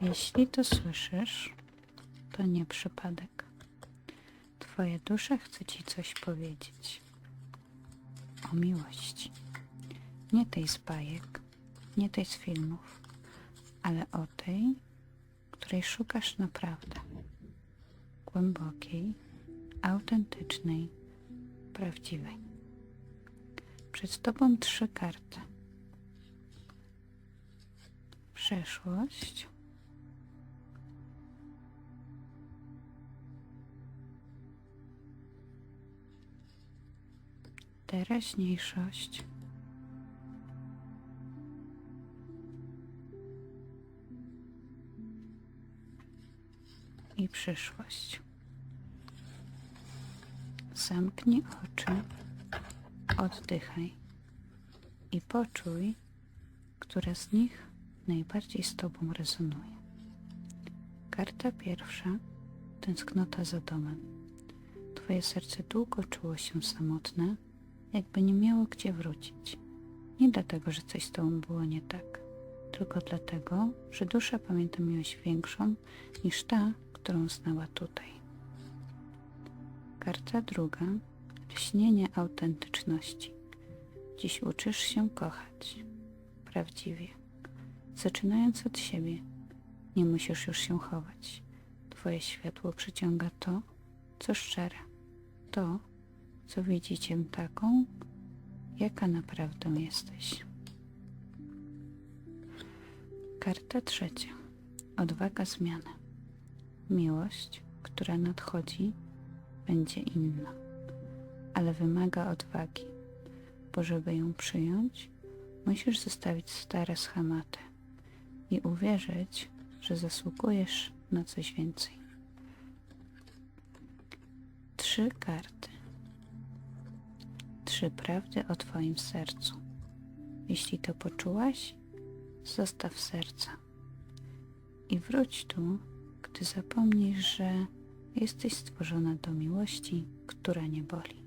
Jeśli to słyszysz, to nie przypadek. Twoja dusza chce ci coś powiedzieć. O miłości. Nie tej z bajek, nie tej z filmów, ale o tej, której szukasz naprawdę. Głębokiej, autentycznej, prawdziwej. Przed tobą trzy karty. Przeszłość. Teraźniejszość. I przyszłość. Zamknij oczy, oddychaj i poczuj, która z nich najbardziej z Tobą rezonuje. Karta pierwsza tęsknota za domem. Twoje serce długo czuło się samotne, jakby nie miało gdzie wrócić. Nie dlatego, że coś z Tobą było nie tak, tylko dlatego, że dusza pamięta miłość większą niż ta, którą znała tutaj. Karta druga lśnienie autentyczności. Dziś uczysz się kochać prawdziwie. Zaczynając od siebie, nie musisz już się chować. Twoje światło przyciąga to, co szczere, to, co widzi cię taką, jaka naprawdę jesteś. Karta trzecia. Odwaga zmiany. Miłość, która nadchodzi, będzie inna, ale wymaga odwagi, bo żeby ją przyjąć, musisz zostawić stare schematy i uwierzyć, że zasługujesz na coś więcej. Trzy karty. Trzy prawdy o Twoim sercu. Jeśli to poczułaś, zostaw serca. I wróć tu, gdy zapomnisz, że jesteś stworzona do miłości, która nie boli.